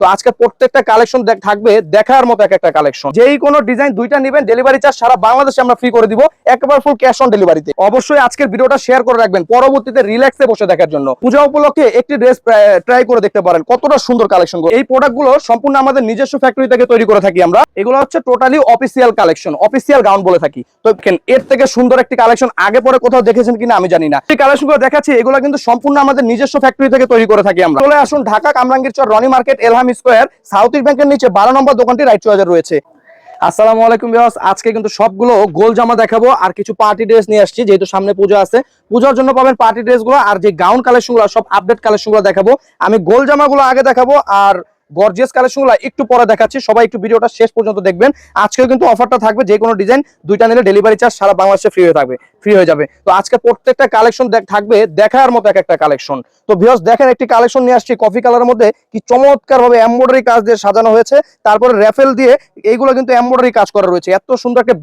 তো আজকে প্রত্যেকটা কালেকশন থাকবে দেখার মতো এক একটা কালেকশন যেই কোনো ডিজাইন দুইটা নেবেন ডেলিভারি চার্জ সারা বাংলাদেশে আমরা ফ্রি করে দিব, একেবারে ফুল ক্যাশ অন ডেলিভারিতে অবশ্যই আজকের ভিডিওটা শেয়ার করে রাখবেন, পরবর্তীতে রিল্যাক্সে বসে দেখার জন্য। পূজা উপলক্ষে একটি ড্রেস ট্রাই করে দেখতে পারেন, কতটা সুন্দর কালেকশন এই প্রোডাক্টগুলো সম্পূর্ণ আমাদের নিজস্ব ফ্যাক্টরি থেকে তৈরি করে থাকি আমরা। এগুলো হচ্ছে totally official collection official gown বলে থাকি। তো এর থেকে সুন্দর একটি কালেকশন আগে পরে কোথাও দেখেছেন কিনা আমি জানি না। এই কালেকশনগুলো দেখাচ্ছি, এগুলো কিন্তু সম্পূর্ণ আমাদের নিজস্ব ফ্যাক্টরি থেকে তৈরি করে থাকি আমরা। চলে আসুন Dhaka Kamrangir Char Rony market Elham square south ব্যাংকের নিচে বারো নম্বর দোকানটি রাইট চয়েজার রয়েছে। আসসালামু আলাইকুম বিহাস আজকে কিন্তু সবগুলো গোল জামা দেখাবো আর কিছু পার্টি ড্রেস নিয়ে আসছি, যেহেতু সামনে পুজো আছে। পূজার জন্য পাবেন পার্টি ড্রেসগুলো আর যে গাউন কালেকশনগুলো, সব আপডেট কালেকশনগুলো দেখাবো। আমি গোল জামাগুলো আগে দেখাবো আর গর্জিয়াস কালেকশনগুলো একটু পরে দেখাচ্ছি। সবাই একটু ভিডিওটা শেষ পর্যন্ত দেখবেন। আজকেও কিন্তু অফারটা থাকবে, যে কোনো ডিজাইন দুইটা নিলে ডেলিভারি চার্জ সারা বাংলাদেশে ফ্রি হয়ে থাকবে ফ্রি হয়ে যাবে। তো আজকে প্রত্যেকটা কালেকশন থাকবে দেখার মতো এক একটা কালেকশন। তো ভিউয়ার্স দেখেন একটি কালেকশন নিয়ে আসছি কফি কালারের মধ্যে কি চমৎকার ভাবে এমব্রয়ডারি কাজ দিয়ে সাজানো হয়েছে। তারপরে র্যাফেল দিয়ে এইগুলো কিন্তু এমব্রয়ডারি কাজ করা রয়েছে। এত সুন্দর একটা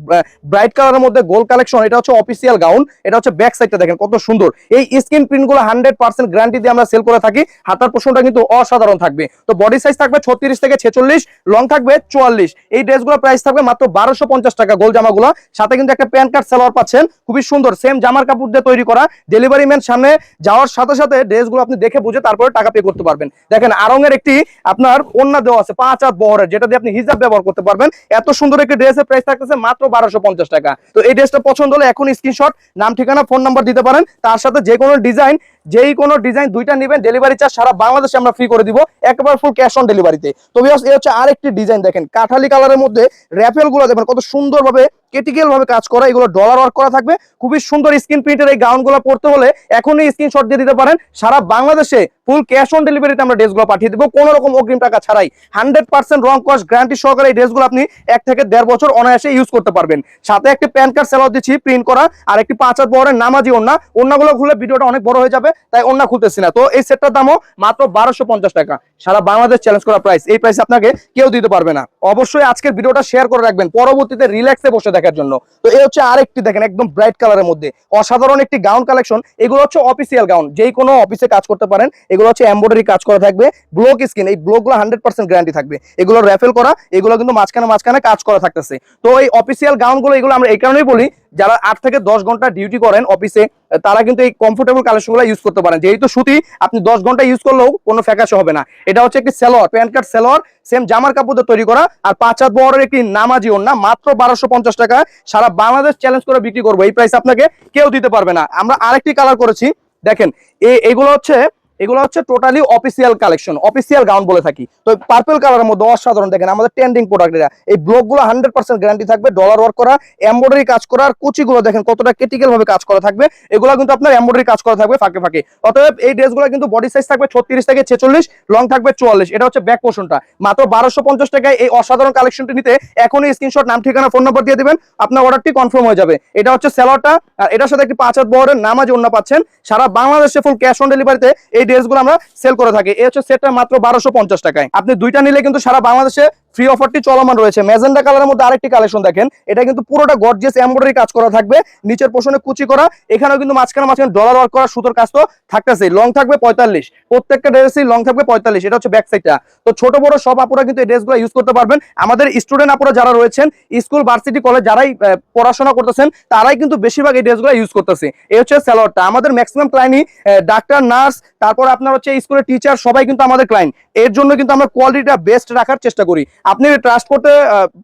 ব্রাইট কালারের মধ্যে গোল কালেকশন এটা হচ্ছে অফিসিয়াল গাউন এটা হচ্ছে ব্যাক সাইডটা দেখেন, কত সুন্দর। এই স্ক্রিন প্রিন্টগুলো হান্ড্রেড পার্সেন্ট গ্যারান্টি দিয়ে আমরা সেল করে থাকি। হাতার পোষণটা কিন্তু অসাধারণ থাকবে। তো বডি সাইজ থাকবে ছত্রিশ থেকে ছেচল্লিশ লং থাকবে চুয়াল্লিশ। এই ড্রেসগুলো প্রাইস থাকবে মাত্র বারোশো পঞ্চাশ টাকা গোল জামাগুলো। সাথে কিন্তু একটা প্যান্ট কার্ড সালোয়ার পাচ্ছেন, খুবই সুন্দর। সেম জামার কাপড় দিয়ে তৈরি করা ডেলিভারি ম্যান সামনে যাওয়ার সাথে সাথে ড্রেসগুলো আপনি দেখে বুঝে তারপরে টাকা পে করতে পারবেন। দেখেন আরঙের একটি আপনার ওন্না দেওয়া আছে, পাঁচ হাত বহরের, যেটা দিয়ে আপনি হিজাব ব্যবহার করতে পারবেন। এত সুন্দর একটি ড্রেসের প্রাইস থাকতেছে মাত্র বারোশো টাকা। তো এই ড্রেসটা পছন্দ হলে এখন স্ক্রিনশট নাম, ঠিকানা ফোন নাম্বার দিতে পারেন। তার সাথে যে কোনো ডিজাইন যেই কোনো ডিজাইন দুইটা নেবেন ডেলিভারি চার্জ সারা বাংলাদেশে আমরা ফ্রি করে দিব, একবার ফুল ক্যাশ অন ডেলিভারিতে তো। এই হচ্ছে আরেকটি ডিজাইন দেখেন। কাঠালি কালারের মধ্যে র্যাফেলগুলো দেখেন কত সুন্দরভাবে কেটিক্যাল ভাবে কাজ করা, এগুলো ডলার ওয়ার্ক করা থাকবে। খুবই সুন্দর স্ক্রিন প্রিন্টের এই গাউনগুলো পড়তে হলে এখনই স্ক্রিনশট দিয়ে দিতে পারেন। সারা বাংলাদেশে ফুল ক্যাশ অন ডেলিভারিতে আমরা ড্রেসগুলো পাঠিয়ে দেবো। কোনো রকম অগ্রিম টাকা ছাড়াই। হান্ড্রেড পার্সেন্ট রং কস্ট গ্যারান্টি সহকারে এই ড্রেসগুলো আপনি এক থেকে দেড় বছর অনায়াসে ইউজ করতে পারবেন। সাথে একটি প্যান কার্ড সেলার দিচ্ছি প্রিন্ট করা, আর একটি পাঁচ হাত বহরের নামাজি ওন্না ওন্নাগুলো খুলে ভিডিওটা অনেক বড় হয়ে যাবে, তাই ওন্না খুলতেছি না। তো এই সেটটার দামও মাত্র বারোশো পঞ্চাশ টাকা। সারা বাংলাদেশ চ্যালেঞ্জ করা প্রাইস এই প্রাইস আপনাকে কেউ দিতে পারবে না। অবশ্যই আজকের ভিডিওটা শেয়ার করে রাখবেন। পরবর্তীতে রিল্যাক্সে বসে দেখার জন্য। তো এই হচ্ছে আরেকটি দেখেন, একদম ব্রাইট কালারের মধ্যে। অসাধারণ একটি গাউন কালেকশন এগুলো হচ্ছে অফিসিয়াল গাউন যেই কোনো অফিসে কাজ করতে পারেন, এগুলো হচ্ছে এম্ব্রয়ডারি কাজ করা থাকবে। ব্লক স্কিন এই ব্লকগুলো হান্ড্রেড পার্সেন্ট গ্যারান্টি থাকবে। এগুলো র্যাফেল করা, এগুলো কিন্তু মাঝখানে মাঝখানে কাজ করা থাকতেছে। তো এই অফিসিয়াল গাউনগুলো এগুলো আমরা এই কারণেই বলি যারা আট থেকে দশ ঘণ্টা ডিউটি করেন অফিসে তারা কিন্তু এই কমফোর্টেবল কালেকশনগুলো ইউজ করতে পারেন। যেহেতু সুতি, আপনি দশ ঘণ্টা ইউজ করলেও কোনো ফ্যাকাশে হবে না। এটা হচ্ছে একটি salwar, pant cut salwar same জামার কাপড় তৈরি করা। আর পাঁচ হাত বহরের একটি নামাজি ওন্না মাত্র বারোশো পঞ্চাশ টাকা। সারা বাংলাদেশ চ্যালেঞ্জ করে বিক্রি করব। এই প্রাইস আপনাকে কেউ দিতে পারবে না। আমরা আরেকটি কালার করেছি। দেখেন, এ- এগুলো হচ্ছে এগুলো হচ্ছে totally official collection official gown বলে থাকি। তো পার্পল কালারের মধ্যে অসাধারণ দেখেন, আমাদের ট্রেন্ডিং প্রোডাক্ট এটা এই ব্লকগুলো হান্ড্রেড পার্সেন্ট গ্যারান্টি থাকবে ডলার ওয়ার্ক করা এমব্রয়ডারি কাজ করা, আর কুচিগুলো দেখেন কতটা ক্রিটিক্যাল ভাবে কাজ করা থাকবে। এগুলো কিন্তু আপনার এমব্রয়ডারি কাজ করা থাকবে ফাঁকে ফাঁকে। অতএব এই ড্রেসগুলো কিন্তু বডি সাইজ থাকবে ছত্রিশ থেকে ছেচল্লিশ লং থাকবে চুয়াল্লিশ। এটা হচ্ছে ব্যাক পোর্শনটা মাত্র বারোশো পঞ্চাশ টাকায় এই অসাধারণ কালেকশনটি নিতে এখনই স্ক্রিনশট নাম, ঠিকানা ফোন নাম্বার দিয়ে দিবেন। আপনার অর্ডারটি কনফার্ম হয়ে যাবে। এটা হচ্ছে স্যালোয়ারটা আর এটার সাথে একটি পাঁচ হাত বহরের নামাজ অন্য পাচ্ছেন। সারা বাংলাদেশে ফুল ক্যাশ অন ডেলিভারিতে এই ড্রেসগুলো আমরা সেল করে থাকি। এই হচ্ছে সেটটা মাত্র বারোশো টাকায়। আপনি দুইটা নিলে কিন্তু সারা বাংলাদেশে ফ্রি অফারটি চলমান রয়েছে। ম্যাজেন্ডা কালারের মধ্যে আরেকটি কালেকশন দেখেন। এটা কিন্তু পুরোটা গর্জিয়াস এমব্রয়ডারি কাজ করা থাকবে। নিচের পোষণে কুচি করা। এখানেও কিন্তু মাঝখানে মাঝখানে ডলার ওয়ার্ক করা সুতোর কাজ তো থাকতেছে। লং থাকবে পঁয়তাল্লিশ। প্রত্যেকটা ড্রেসই লং থাকবে পঁয়তাল্লিশ। এটা হচ্ছে ব্যাক সাইডটা তো ছোট বড় সব আপুরা কিন্তু এই ড্রেসগুলো ইউজ করতে পারবেন। আমাদের স্টুডেন্ট আপুরা যারা রয়েছেন স্কুল ভার্সিটি কলেজ যারাই পড়াশোনা করতেছেন, তারাই কিন্তু বেশিরভাগ এই ড্রেসগুলো ইউজ করতেছে। এই হচ্ছে স্যালোয়ারটা আমাদের ম্যাক্সিমাম ক্লাইন্টই ডাক্তার নার্স তারপর আপনার হচ্ছে স্কুলের টিচার সবাই কিন্তু আমাদের ক্লায়েন্ট এর জন্য কিন্তু আমরা কোয়ালিটিটা বেস্ট রাখার চেষ্টা করি। আপনি ট্রাস্ট করতে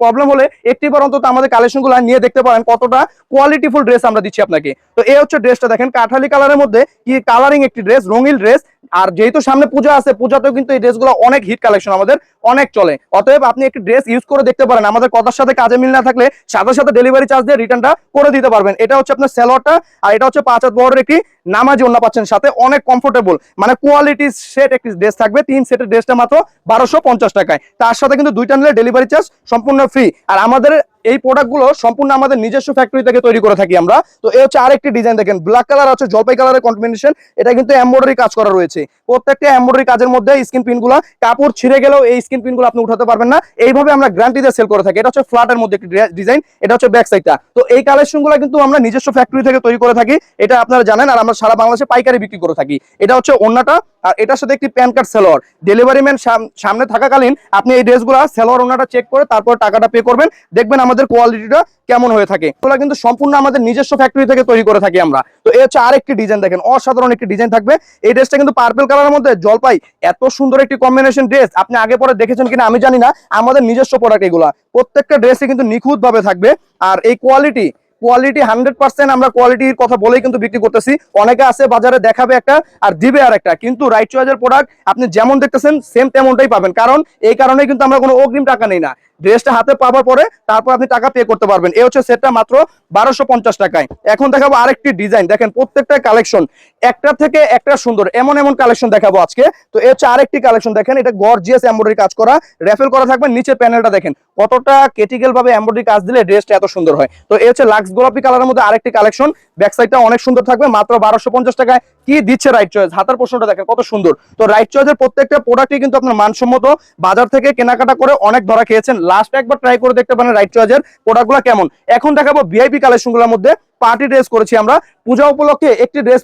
প্রবলেম হলে একটি বার অন্তত আমাদের কালেকশনগুলো নিয়ে দেখতে পারেন কতটা কোয়ালিটিফুল ড্রেস আমরা দিচ্ছি আপনাকে। তো এই হচ্ছে ড্রেসটা দেখেন, কাঠালি কালারের মধ্যে কি কালারিং একটি ড্রেস রঙিন ড্রেস আর যেহেতু সামনে পূজা আছে, পূজাতেও কিন্তু এই ড্রেসগুলো অনেক হিট কালেকশন আমাদের, অনেক চলে। অতএব আপনি একটি ড্রেস ইউজ করে দেখতে পারেন, আমাদের কথার সাথে কাজে মিল না থাকলে সাথে সাথে ডেলিভারি চার্জ দিয়ে রিটার্নটা করে দিতে পারবেন। এটা হচ্ছে আপনার স্যালোয়ারটা আর এটা হচ্ছে পাঁচ হাত বহরের একটি নামাজি অন্য পাচ্ছেন সাথে, অনেক কমফোর্টেবল মানে কোয়ালিটি সেট একটি ড্রেস থাকবে, তিন সেটের ড্রেসটা মাত্র বারোশো টাকায়। তার সাথে কিন্তু দুইটা নিলে ডেলিভারি চার্জ সম্পূর্ণ ফ্রি আর আমাদের এই প্রোডাক্টগুলো সম্পূর্ণ আমাদের নিজস্ব ফ্যাক্টরি থেকে তৈরি করে থাকি আমরা। তো এই হচ্ছে আরেকটি ডিজাইন দেখেন ব্ল্যাক কালার আছে, জলপাই কালারের কম্বিনেশন এটা কিন্তু এমব্রয়ডারি কাজ করা রয়েছে। প্রত্যেকটা এমব্রয়ডারি কাজের মধ্যে স্ক্রিন পিনগুলো কাপড় ছিঁড়ে গেলেও এই স্ক্রিন পিনগুলো আপনি উঠাতে পারবেন না। এইভাবে আমরা গ্যারান্টি দিয়ে সেল করে থাকি। এটা হচ্ছে ফ্ল্যাটের মধ্যে একটি ডিজাইন এটা হচ্ছে ব্যাক সাইডটা তো এই কালেকশনগুলো কিন্তু আমরা নিজস্ব ফ্যাক্টরি থেকে তৈরি করে থাকি, এটা আপনারা জানেন, আর আমরা সারা বাংলাদেশে পাইকারি বিক্রি করে থাকি। এটা হচ্ছে অন্যটা আর এটার সাথে একটি pant cut salwar delivery man সামনে থাকাকালীন আপনি এই ড্রেসগুলো সেলোয়ার ওনাটা চেক করে তারপর টাকাটা পে করবেন। দেখবেন আমাদের কোয়ালিটিটা কেমন হয়ে থাকে? এগুলো কিন্তু সম্পূর্ণ আমাদের নিজস্ব ফ্যাক্টরি থেকে তৈরি করে থাকি আমরা। তো এই হচ্ছে আরেকটি ডিজাইন দেখেন, অসাধারণ একটি ডিজাইন থাকবে। এই ড্রেসটা কিন্তু পার্পল কালারের মধ্যে, জলপাই, এত সুন্দর একটি কম্বিনেশন ড্রেস আপনি আগে পরে দেখেছেন কিনা আমি জানি না, আমাদের নিজস্ব প্রোডাক্ট এগুলা। প্রত্যেকটা ড্রেসে কিন্তু নিখুঁত ভাবে থাকবে। আর এই কোয়ালিটি কোয়ালিটি হান্ড্রেড পার্সেন্ট আমরা কোয়ালিটির কথা বলেই কিন্তু বিক্রি করতেছি। অনেকে আছে বাজারে দেখাবে একটা আর দিবে আর একটা। কিন্তু রাইট চয়েসের প্রোডাক্ট আপনি যেমন দেখতেছেন সেম তেমনটাই পাবেন। কারণ এই কারণে কিন্তু আমরা কোনো অগ্রিম টাকা নেই না। ড্রেসটা হাতে পাওয়ার পরে তারপর আপনি টাকা পে করতে পারবেন। এই হচ্ছে সেটটা মাত্র বারোশো পঞ্চাশ টাকায়। এখন দেখাবো আরেকটি ডিজাইন দেখেন প্রত্যেকটা কালেকশন একটা থেকে একটা সুন্দর, এমন এমন কালেকশন দেখাবো আজকে। তো এই হচ্ছে আরেকটি কালেকশন দেখেন, এটা গর্জিয়াস এমব্রয়ডারি কাজ করা। রেফেল করা থাকবে নিচে প্যানেলটা দেখেন। কতটা কেটিক্যাল ভাবে এমব্রয়ডারি কাজ দিলে ড্রেসটা এত সুন্দর হয়। তো এই হচ্ছে লাক্স গোলাপি কালারের মধ্যে আরেকটি কালেকশন ব্যাক সাইডটা অনেক সুন্দর থাকবে, মাত্র বারোশো পঞ্চাশ টাকায়। কি দিচ্ছে রাইট চয়েস হাতার প্রশ্নটা দেখেন, কত সুন্দর। তো রাইট চয়েসের প্রত্যেকটা প্রোডাক্টই কিন্তু আপনার মানসম্মত। বাজার থেকে কেনাকাটা করে অনেক ধরা খেয়েছেন। লাস্ট একবার ট্রাই করে দেখতে পারেন রাইট চয়েসের প্রোডাক্টগুলো কেমন। এখন দেখাবো ভিআইপি কালেকশনগুলোর মধ্যে পার্টি ড্রেস করেছি আমরা। পূজা উপলক্ষে একটি ড্রেস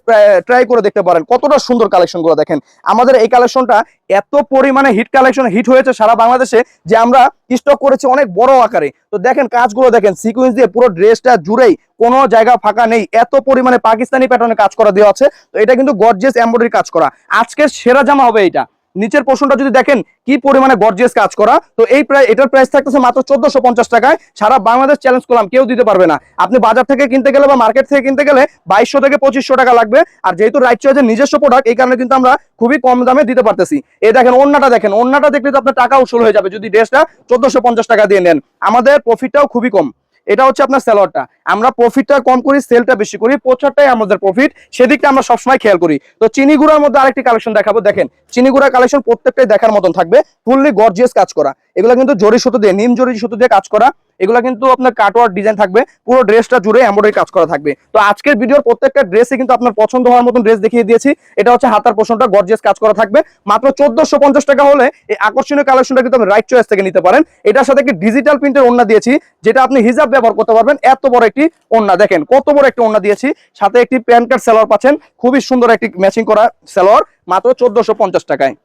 ট্রাই করে দেখতে পারেন। কতটা সুন্দর কালেকশনগুলো দেখেন। আমাদের এই কালেকশনটা এত পরিমাণে হিট কালেকশন হিট হয়েছে সারা বাংলাদেশে যে আমরা স্টক করেছি অনেক বড় আকারে। তো দেখেন কাজগুলো দেখেন সিকুয়েন্স দিয়ে পুরো ড্রেসটা জুড়েই কোনো জায়গা ফাঁকা নেই। এত পরিমাণে পাকিস্তানি প্যাটার্নে কাজ করা দেওয়া আছে। তো এটা কিন্তু গর্জিয়াস এমব্রয়ডারি কাজ করা। আজকের সেরা জামা হবে এটা নিচের পোর্শনটা যদি দেখেন, কি পরিমাণে গর্জিয়াস কাজ করা। তো এই প্রায়, এটার প্রাইস থাকতেছে মাত্র চোদ্দশো পঞ্চাশ টাকায়। সারা বাংলাদেশ চ্যালেঞ্জ করলাম, কেউ দিতে পারবে না। আপনি বাজার থেকে কিনতে গেলে বা মার্কেট থেকে কিনতে গেলে বাইশশো থেকে পঁচিশশো টাকা লাগবে। আর যেহেতু রাইট চয়েসের নিজস্ব প্রোডাক্ট এই কারণে কিন্তু আমরা খুবই কম দামে দিতে পারতেছি। এই দেখেন অন্যটা দেখেন। অন্যটা দেখলে তো আপনার টাকা উসুল হয়ে যাবে। যদি ড্রেসটা চোদ্দশো পঞ্চাশ টাকা দিয়ে নেন, আমাদের প্রফিটটাও খুবই কম। এটা হচ্ছে আপনার স্যালারটা আমরা প্রফিটটা কম করি সেলটা বেশি করি, প্রচারটাই আমাদের প্রফিট সেদিকটা আমরা সবসময় খেয়াল করি। তো চিনি গুঁড়ার মধ্যে আরেকটি কালেকশন দেখাবো, দেখেন। চিনি গুঁড়া কালেকশন প্রত্যেকটাই দেখার মতন থাকবে ফুললি গর্জিয়াস কাজ করা। এগুলো কিন্তু জরি সুতো দিয়ে, নিম জরি সুতো দিয়ে কাজ করা। এগুলো কিন্তু আপনার কাটওয়ার ডিজাইন থাকবে, পুরো ড্রেসটা জুড়ে এমব্রয়ডারি কাজ করা থাকবে। তো আজকের ভিডিওর প্রত্যেকটা ড্রেসে কিন্তু আপনার পছন্দ হওয়ার মতন ড্রেস দেখিয়ে দিয়েছি। এটা হচ্ছে হাতার পোষণটা গর্জিয়াস কাজ করা থাকবে। মাত্র চোদ্দশো পঞ্চাশ টাকা হলে এই আকর্ষণীয় কালেকশনটা কিন্তু আপনি রাইট চয়েস থেকে নিতে পারেন। এটার সাথে একটি ডিজিটাল প্রিন্টের ওন্না দিয়েছি, যেটা আপনি হিজাব ব্যবহার করতে পারবেন। এত বড় একটি ওন্না দেখেন, কত বড় একটি ওন্না দিয়েছি। সাথে একটি প্যান কার্ড, সেলোয়ার পাচ্ছেন। খুবই সুন্দর একটি ম্যাচিং করা সেলোয়ার, মাত্র চোদ্দশো পঞ্চাশ টাকায়।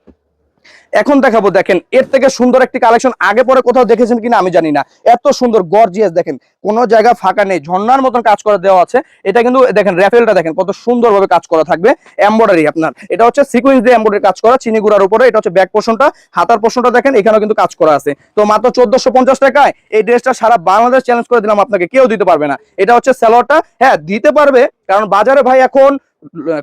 এখন দেখাবো, দেখেন, এর থেকে সুন্দর একটি কালেকশন আগে পরে কোথাও দেখেছেন কিনা আমি জানি না। এত সুন্দর গর্জিয়াস দেখেন, কোনো জায়গা ফাঁকা নেই, ঝর্ণার মতন কাজ করে দেওয়া আছে। এটা কিন্তু, দেখেন, র্যাফেলটা দেখেন, কত সুন্দরভাবে কাজ করা থাকবে। এমব্রয়ডারি আপনার। এটা হচ্ছে সিকুয়েন্স দিয়ে এমব্রয়ডারি কাজ করা, চিনি গুড়ার উপরে, এটা হচ্ছে ব্যাক পোর্শনটা হাতার পোর্শনটা দেখেন, এখানেও কিন্তু কাজ করা আছে। তো মাত্র চোদ্দশো পঞ্চাশ টাকায় এই ড্রেসটা সারা বাংলাদেশ চ্যালেঞ্জ করে দিলাম আপনাকে, কেউ দিতে পারবে না। এটা হচ্ছে স্যালোয়ারটা হ্যাঁ দিতে পারবে, কারণ বাজারে ভাই এখন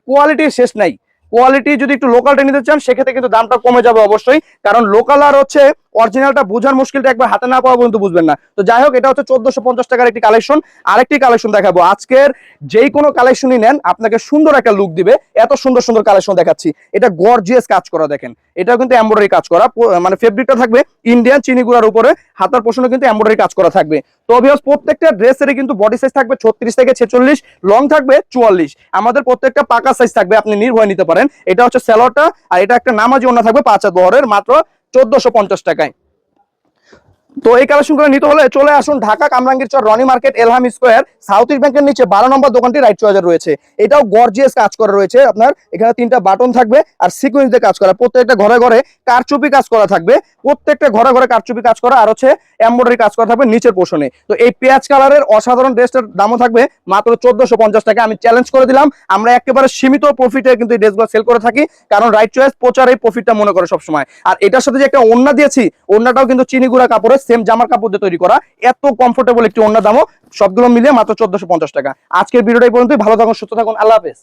কোয়ালিটি শেষ নাই। কোয়ালিটি যদি একটু লোকালটা নিতে চান, সেক্ষেত্রে কিন্তু দামটা কমে যাবে অবশ্যই। কারণ লোকাল আর হচ্ছে অরিজিনালটা বোঝার মুশকিলটা একবার হাতে না পাওয়া পর্যন্ত বুঝবেন না। তো যাই হোক, এটা হচ্ছে চোদ্দশো পঞ্চাশ টাকার একটি কালেকশন আরেকটি কালেকশন দেখাবো। আজকের যেই কোনো কালেকশনই নেন, আপনাকে সুন্দর একটা লুক দিবে। এত সুন্দর সুন্দর কালেকশন দেখাচ্ছি। এটা গর্জিয়াস কাজ করা দেখেন। এটাও কিন্তু এমব্রয়ডারি কাজ করা। মানে ফেব্রিকটা থাকবে ইন্ডিয়ান চিনিগুড়ার উপরে। হাতার পোষণে কিন্তু এমব্রয়ডারি কাজ করা থাকবে। তো অবভিয়াস প্রত্যেকটা ড্রেসের কিন্তু বডি সাইজ থাকবে ছত্রিশ থেকে ছেচল্লিশ লং থাকবে চুয়াল্লিশ। আমাদের প্রত্যেকটা পাকা সাইজ থাকবে, আপনি নির্ভয় নিতে পারেন। এটা হচ্ছে স্যালোয়ারটা আর এটা একটা নামাজি ওনা থাকবে পাঁচ হাত বহরের। মাত্র চোদ্দশো পঞ্চাশ টাকায়। তো এই কালেকশন করে নিতে হলে চলে আসুন Dhaka Kamrangir Char Rony market, Elham square south east ব্যাংকের নিচে বারো নম্বর দোকানটি রাইট চয়েজার রয়েছে। এটাও গর্জিয়াস কাজ করা রয়েছে আপনার। এখানে তিনটা বাটন থাকবে আর সিকুয়েন্স দিয়ে কাজ করা। প্রত্যেকটা ঘরে ঘরে কারচুপি কাজ করা থাকবে। প্রত্যেকটা ঘরে ঘরে কারচুপি কাজ করা আর হচ্ছে এমব্রয়ডারি কাজ করা থাকবে নিচের পোষণে তো এই পেঁয়াজ কালারের অসাধারণ ড্রেসটার দামও থাকবে মাত্র চোদ্দশো পঞ্চাশ টাকা। আমি চ্যালেঞ্জ করে দিলাম। আমরা একেবারে সীমিত প্রফিটে কিন্তু এই ড্রেসগুলো সেল করে থাকি। কারণ রাইট চয়েস প্রচার এই প্রফিটটা মনে করে সবসময়। আর এটার সাথে যে একটা ওন্না দিয়েছি ওন্নাটাও কিন্তু চিনিগুড়া কাপড়ের সেম জামার কাপড় দিয়ে তৈরি করা, এত কমফোর্টেবল একটি অন্য দামও, সবগুলো মিলিয়ে মাত্র চোদ্দশো টাকা। আজকের ভিডিওটাই পর্যন্ত ভালো থাকুন, সুস্থ থাকুন, আল্লাহ হাফেজ।